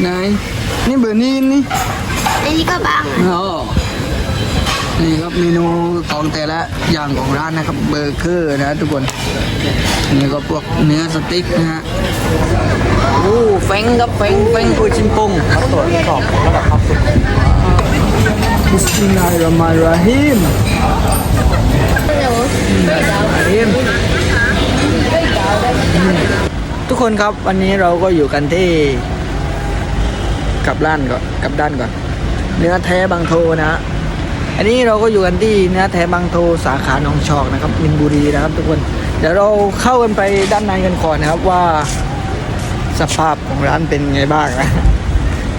ไหน นี่เบอร์นี่นี่ อันนี้ก็บางอะอ๋อนี่ครับเมนูของแต่ละอย่างของร้านนะครับเบอร์เกอร์นะทุกคนนี่ก็พวกเนื้อสติ๊กนะฮะโอ้แฟงครับแฟงแฟงโอชินปงตรวจสอบระดับความสุขบิสมิลลาฮิรเราะห์มานิรเราะฮีมเดี๋ยวฮีมทุกคนครับวันนี้เราก็อยู่กันที่ กลับด้านก่อนกลับด้านก่อน เนื้อแท้บางโทนะฮะอันนี้เราก็อยู่กันที่เนื้อแท้บางโทสาขาหนองชอกนะครับมินบุรีนะครับ ทุกคนเดี๋ยวเราเข้ากันไปด้านในกันก่อนนะครับว่าสภาพของร้านเป็นไงบ้างนะ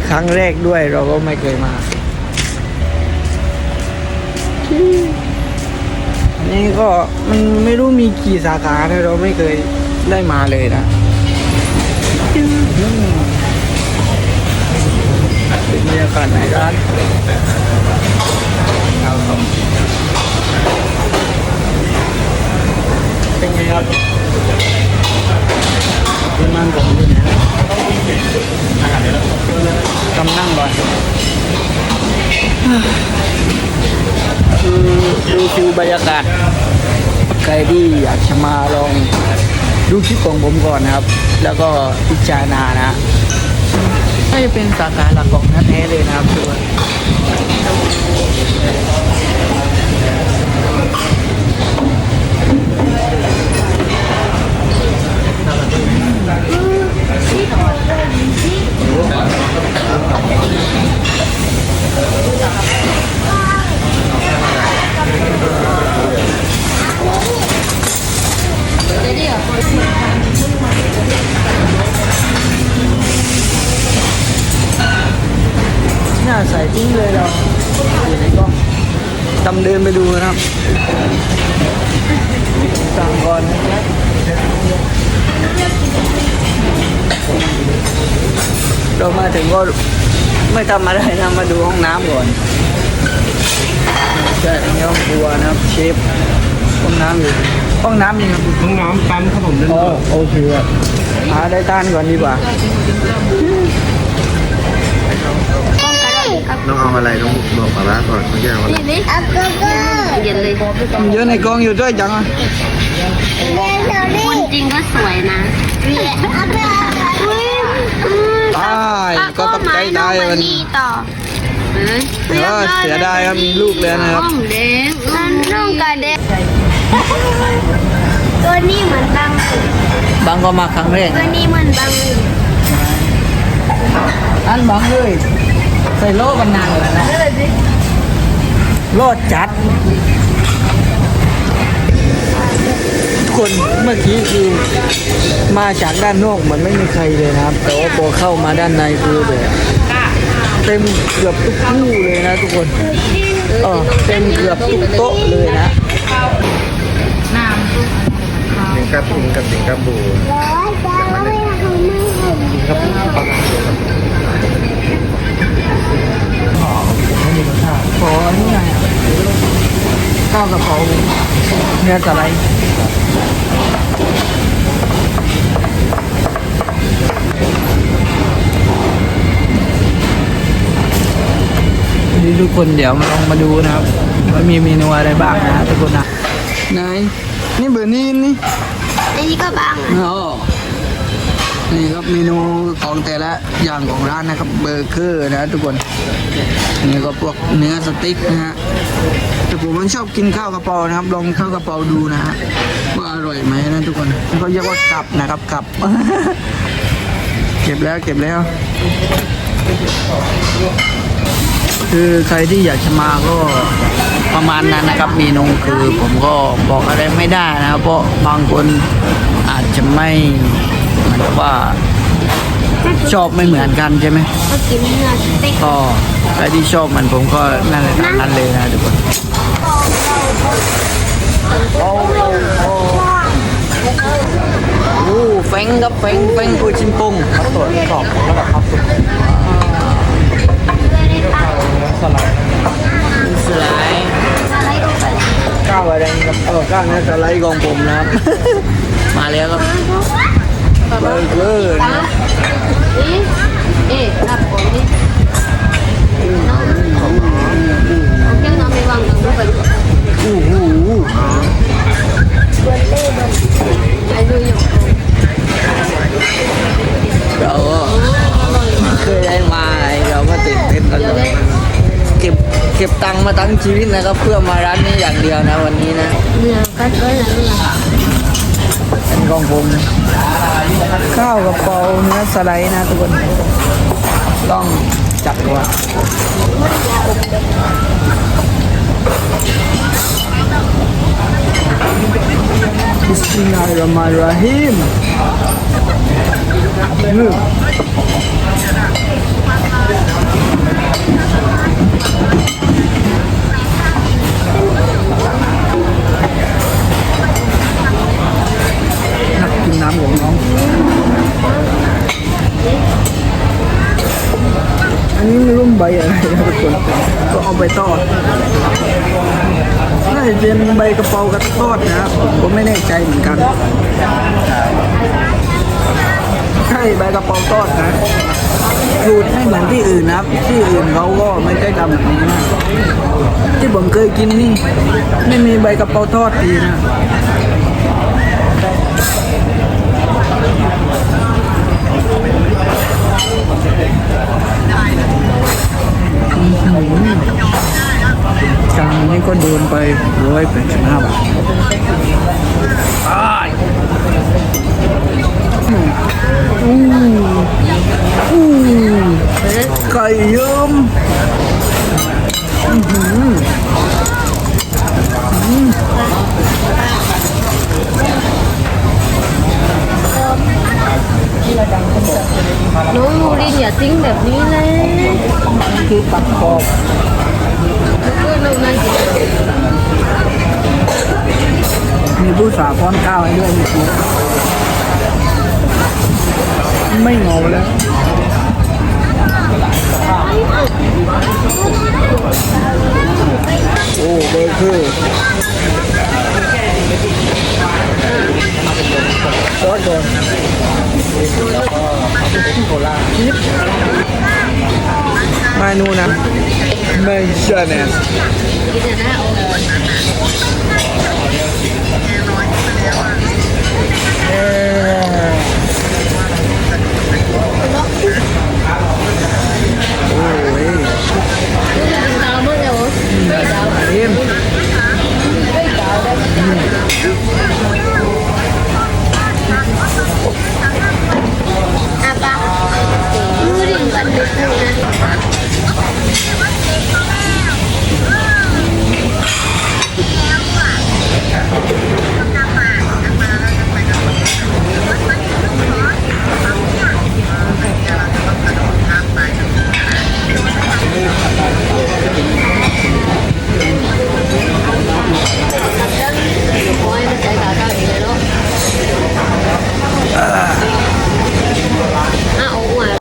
ครั้งแรกด้วยเราก็ไม่เคยมา นี่ก็มันไม่รู้มีกี่สาขาเราไม่เคยได้มาเลยนะ บรรยากาศในร้านครับเป็นไงครับเป็นมันผมอยู่ไหนกำนั่งก่อนคือดูฟิวบรรยากาศใครที่อยากจะมาลองดูคลิปของผมก่อนนะครับ แล้วก็พิจารณานะ น่าจะเป็นสาขาหลักของนัทแท้เลยนะครับทุกคน ดินไปดูนะครับสั่งก่อนนะครับเรามาถึงก็ไม่ทำอะไรนะมาดูห้องน้ำก่อนใช่ในห้องครัวนะครับเชฟห้องน้ำอยู่ห้องน้ำยังครับห้องน้ำปั๊มครับผมเดินอ๋อโอเคครับหาได้ต้านก่อนดีกว่า ป้องกันกับต้องเอาอะไรต้องบอกปลาร้าก่อนไม่ใช่เอาอะไรนี่นี่อัพเกอร์เย็นเลยมันเยอะในกองอยู่ด้วยจังอะคนจริงก็สวยนะอัพเกอร์ตายก็ต้องใจได้วัวันนนี้ต่อเดี๋ยวเสียดายครับมีลูกแล้วนะครับห้องเด็กน้องกาเด็กตัวนี้เหมือนบังบางก็มาครั้งแรกตัวนี้เหมือนบังอันบางเลย ใส่โล่กันนานแล้วนะโล่จัดทุกคนเมื่อกี้คือมาจากด้านนอกเหมือนไม่มีใครเลยนะครับ แต่ว่าพอเข้ามาด้านในคือแบบเต็มเกือบทุกคู่เลยนะทุกคนเออเต็มเกือบทุกโต๊ะเลยนะสิงคโปร์กับสิงคโปร์ เนื้อสไลด์นี่ทุกคนเดี๋ยวมาลองมาดูนะครับว่ามีเมนูอะไรบ้างนะทุกคนนะไหนนี่เบอร์นี่นี่อันนี้ก็บางอะอ๋อนี่ครับเมนูของแต่ละอย่างของร้านนะครับเบอร์เกอร์นะทุกคนนี่ก็พวกเนื้อสติ๊กนะฮะ แต่ผมมันชอบกินข้าวกระเพรานะครับ ลองข้าวกระเพราดูนะฮะว่าอร่อยไหมนะทุกคนเขาเรียกว่ากลับนะครับกลับ เก็บแล้วเก็บแล้ว คือใครที่อยากจะมาก็ประมาณนั้นนะครับเมนูคือผมก็บอกอะไรไม่ได้นะครับ เพราะบางคนอาจจะไม่เหมือนกับว่า ชอบไม่เหมือนกันใช่ไหมก็กินเนื้อสเต็กก็ใครที่ชอบเหมือนผมก็นั่นแหละตามนั้นเลยนะทุกคนโอ้แฟงครับแฟงแฟงโอชินปงตรวจสอบระดับความสุขสลัดสไลด์อะไรก็ไปก้าวอะไรครับเออก้าวเนี้สไลด์ของผมนะครับมาแล้วครับเบอร์เกอร์นะ เอ๊ะเอ๊ Eh, tapos ni. No. Okay, na may wang ng ruban. อู้หู Ano yung เราก็เคยได้มาเราก็ตื่นเต้นตลอดเก็บเก็บตังค์มาทั้งชีวิตนะครับเพื่อมาร้านนี้อย่างเดียวนะวันนี้นะ Nga, kato na lang. เป็นันของผมข้าวกระเพราเนื้อสไลด์นะทุกคนต้องจับก่อนบิสมิลลาฮิรเราะห์มานิรเราะฮีมอืม คนก็เอาไปทอดน่าจะเป็นใบกระเพรากระทอดนะครับผมก็ไม่แน่ใจเหมือนกันใช่ใบกระเพราทอดนะสูตรไม่เหมือนที่อื่นนะครับ ที่อื่นเขาก็ไม่ได้ทำแบบนี้นะที่ผมเคยกินนี่ ไม่มีใบกระเพราทอดดีนะ จานนี้ก็โดนไปร้อยแปดสิบห้าบาทอ้ายอืมอืมไก่เยิ้มอื้อหือน้องนูรินอย่าทิ้งแบบนี้เลย คือปักกรอบมีผู้สาวป้อนข้าวให้ด้วยเมื่อกี้ไม่เงาแล้วโอ้เบอร์คือซอสก่อนแล้วก็โคลาเมนูนะไม่ใช่เนี่ยกินะโอ้เ